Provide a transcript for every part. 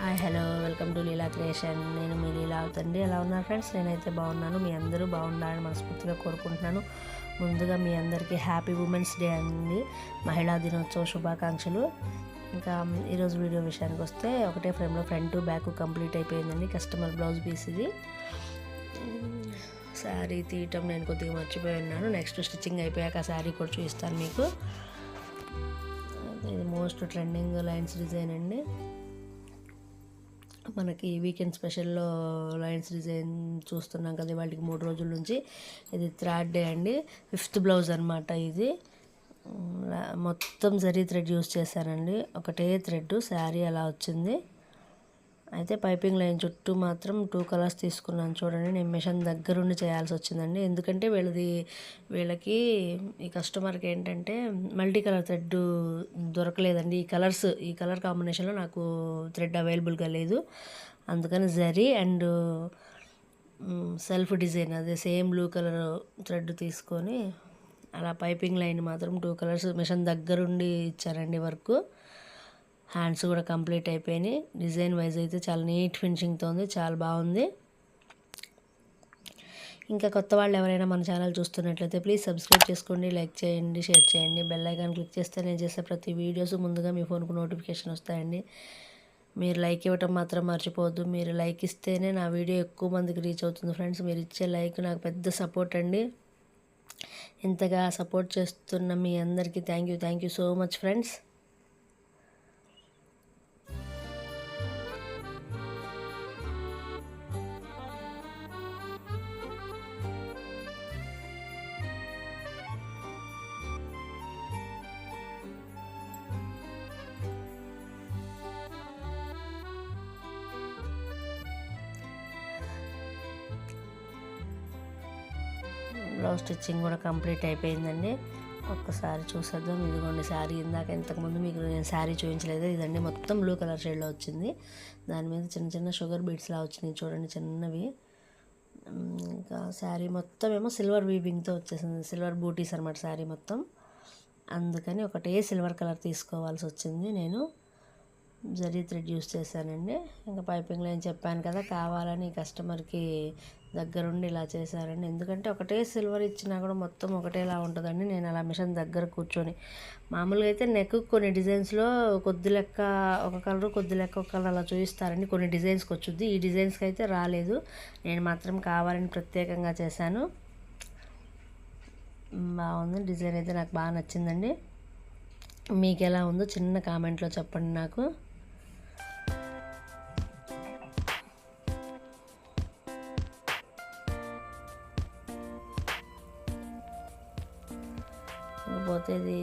Hi hello welcome to Leela creation. నేను మీ లీలా అవుతండి. ఎలా ఉన్నారు ఫ్రెండ్స్? నేనైతే బాగున్నాను. మీ అందరూ బాగుండాలని మనస్ఫూర్తిగా కోరుకుంటున్నాను. ముందుగా మీ అందరికీ హ్యాపీ ఉమెన్స్ డే అండి. మహిళా దినోత్సవ శుభాకాంక్షలు. ఇంకా ఈరోజు వీడియో విషయానికి వస్తే ఒకటే ఫ్రేమ్లో ఫ్రంట్ బ్యాక్ కంప్లీట్ అయిపోయిందండి. కస్టమర్ బ్లౌజ్ పీస్ ఇది శారీ తీయటం నేను కొద్దిగా మర్చిపోయి ఉన్నాను. నెక్స్ట్ స్టిచ్చింగ్ అయిపోయాక శారీ కూడా చూపిస్తాను మీకు. ఇది మోస్ట్ ట్రెండింగ్ లైన్స్ డిజైన్ అండి. మనకి వీకెండ్ స్పెషల్లో లయన్స్ డిజైన్ చూస్తున్నాం కదా వాటికి మూడు రోజుల నుంచి. ఇది థర్డ్ డే అండి. ఫిఫ్త్ బ్లౌజ్ అనమాట ఇది. మొత్తం జరీ థ్రెడ్ యూస్ చేశానండి ఒకటే థ్రెడ్ శారీ అలా వచ్చింది. అయితే పైపింగ్ లైన్ చుట్టూ మాత్రం టూ కలర్స్ తీసుకున్నాను చూడండి. నేను మిషన్ దగ్గరుండి చేయాల్సి వచ్చిందండి. ఎందుకంటే వీళ్ళది వీళ్ళకి ఈ కస్టమర్కి ఏంటంటే మల్టీ కలర్ థ్రెడ్ దొరకలేదండి. ఈ కలర్స్ ఈ కలర్ కాంబినేషన్లో నాకు థ్రెడ్ అవైలబుల్గా లేదు. అందుకని జరీ అండ్ సెల్ఫ్ డిజైన్ అదే సేమ్ బ్లూ కలర్ థ్రెడ్ తీసుకొని అలా పైపింగ్ లైన్ మాత్రం టూ కలర్స్ మిషన్ దగ్గరుండి ఇచ్చారండి వర్క్. హ్యాండ్స్ కూడా కంప్లీట్ అయిపోయినాయి. డిజైన్ వైజ్ అయితే చాలా నీట్ ఫినిషింగ్తో ఉంది చాలా బాగుంది. ఇంకా కొత్త వాళ్ళు ఎవరైనా మన ఛానల్ చూస్తున్నట్లయితే ప్లీజ్ సబ్స్క్రైబ్ చేసుకోండి లైక్ చేయండి షేర్ చేయండి. బెల్ ఐకాన్ క్లిక్ చేస్తే నేను చేసే ప్రతి వీడియోస్ ముందుగా మీ ఫోన్కు నోటిఫికేషన్ వస్తాయండి. మీరు లైక్ ఇవ్వటం మాత్రం మర్చిపోవద్దు. మీరు లైక్ ఇస్తేనే నా వీడియో ఎక్కువ మందికి రీచ్ అవుతుంది ఫ్రెండ్స్ మీరు ఇచ్చే లైక్ నాకు పెద్ద సపోర్ట్ అండి. ఇంతగా సపోర్ట్ చేస్తున్న మీ అందరికీ thank you thank you so much friends blouse stitching కూడా కంప్లీట్ అయిపోయిందండి. ఒక్కసారి చూసేద్దాం. ఇదిగోండి శారీ ఇందాక ఇంతకుముందు మీకు నేను శారీ చూపించలేదు. ఇదండి మొత్తం బ్లూ కలర్ షేడ్లో వచ్చింది. దాని మీద చిన్న చిన్న షుగర్ బీడ్స్లా వచ్చినాయి చూడండి చిన్నవి. ఇంకా శారీ మొత్తం ఏమో సిల్వర్ వీవింగ్తో వచ్చేసింది. సిల్వర్ బూటీస్ అనమాట శారీ మొత్తం. అందుకని ఒకటే సిల్వర్ కలర్ తీసుకోవాల్సి వచ్చింది నేను. జరీ థ్రెడ్ యూస్ చేశానండి. ఇంకా పైపింగ్ లైన్ చెప్పాను కదా కావాలని కస్టమర్కి దగ్గరుండి ఇలా చేశారండి. ఎందుకంటే ఒకటే సిల్వర్ ఇచ్చినా కూడా మొత్తం ఒకటేలా ఉంటుందండి. నేను అలా మిషన్ దగ్గర కూర్చొని మామూలుగా అయితే నెక్ కొన్ని డిజైన్స్లో కొద్ది లెక్క ఒక కలర్ కొద్ది లెక్క ఒక కలర్ అలా చూపిస్తారండి కొన్ని డిజైన్స్కి వచ్చుద్ది. ఈ డిజైన్స్కి అయితే రాలేదు. నేను మాత్రం కావాలని ప్రత్యేకంగా చేశాను. బాగుంది. డిజైన్ అయితే నాకు బాగా నచ్చిందండి. మీకు ఎలా ఉందో చిన్న కామెంట్లో చెప్పండి నాకు. పోతే ఇది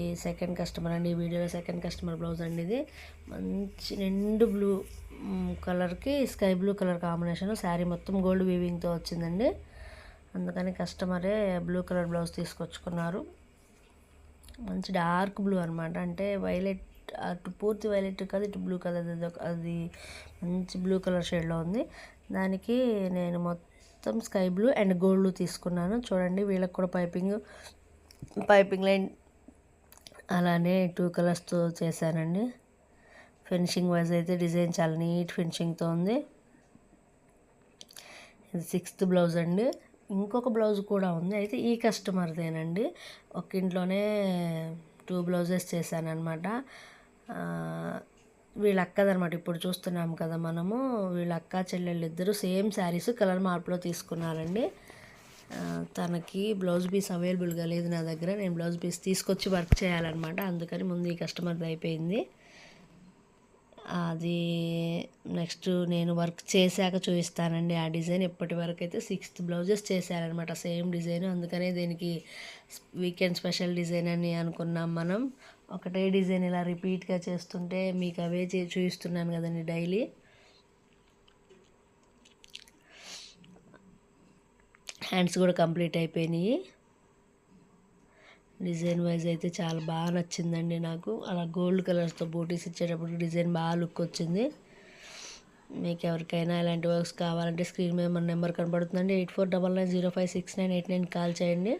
ఈ సెకండ్ కస్టమర్ అండి ఈ వీడియోలో సెకండ్ కస్టమర్ బ్లౌజ్ అండి ఇది. మంచి నిండు బ్లూ కలర్కి sky blue colour combination saree మొత్తం గోల్డ్ వీవింగ్తో వచ్చిందండి. అందుకని కస్టమరే బ్లూ కలర్ బ్లౌజ్ తీసుకొచ్చుకున్నారు. మంచి డార్క్ బ్లూ అనమాట అంటే వైలెట్ అటు పూర్తి వైలెట్ కాదు ఇటు బ్లూ కలర్ అది అది మంచి బ్లూ కలర్ షేడ్లో ఉంది. దానికి నేను మొత్తం స్కై బ్లూ అండ్ గోల్డ్ తీసుకున్నాను. చూడండి వీళ్ళకి కూడా పైపింగ్ పైపింగ్ లైన్ అలానే టూ కలర్స్తో చేశానండి. ఫినిషింగ్ వైజ్ అయితే డిజైన్ చాలా నీట్ ఫినిషింగ్తో ఉంది. ఇది సిక్స్త్ బ్లౌజ్ అండి. ఇంకొక బ్లౌజ్ కూడా ఉంది. అయితే ఈ కస్టమర్దేనండి. ఒక ఇంట్లోనే టూ బ్లౌజెస్ చేశానమాట వీళ్ళ అక్కదనమాట ఇప్పుడు చూస్తున్నాం కదా మనము. వీళ్ళ అక్క చెల్లెళ్ళు ఇద్దరు సేమ్ శారీస్ కలర్ మార్పులో తీసుకున్నారండి. తనకి బ్లౌజ్ పీస్ అవైలబుల్గా లేదు నా దగ్గర. నేను బ్లౌజ్ పీస్ తీసుకొచ్చి వర్క్ చేయాలన్నమాట. అందుకని ముందు ఈ కస్టమర్ది అయిపోయింది. అది నెక్స్ట్ నేను వర్క్ చేశాక చూపిస్తానండి. ఆ డిజైన్ ఇప్పటి వరకు అయితే సిక్స్త్ బ్లౌజెస్ చేశారనమాట సేమ్ డిజైన్. అందుకనే దీనికి వీకెండ్ స్పెషల్ డిజైన్ అని అనుకున్నాం మనం. ఒకటే డిజైన్ ఇలా రిపీట్గా చేస్తుంటే మీకు అవే చే చూపిస్తున్నాను కదండి డైలీ. హ్యాండ్స్ కూడా కంప్లీట్ అయిపోయినాయి. డిజైన్ వైజ్ అయితే చాలా బాగా నచ్చిందండి నాకు. అలా గోల్డ్ కలర్స్తో బూటీస్ ఇచ్చేటప్పుడు డిజైన్ బాగా లుక్ వచ్చింది. మీకు ఎవరికైనా ఇలాంటి వర్క్స్ కావాలంటే స్క్రీన్ మీద మన number కనబడుతుందండి. Eight four double nine zero five six nine eight nine call చేయండి.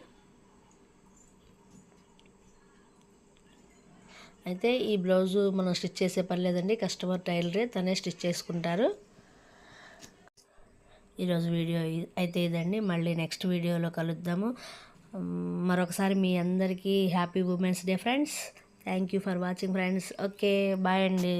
అయితే ఈ బ్లౌజు మనం స్టిచ్ చేసే పని లేదండి. కస్టమర్ టైలరే తనే స్టిచ్ చేసుకుంటారు. ఈరోజు వీడియో అయితే ఇదండి. మళ్ళీ నెక్స్ట్ వీడియోలో కలుద్దాము. మరొకసారి మీ అందరికీ happy women's day friends thank you for watching friends okay bye అండి.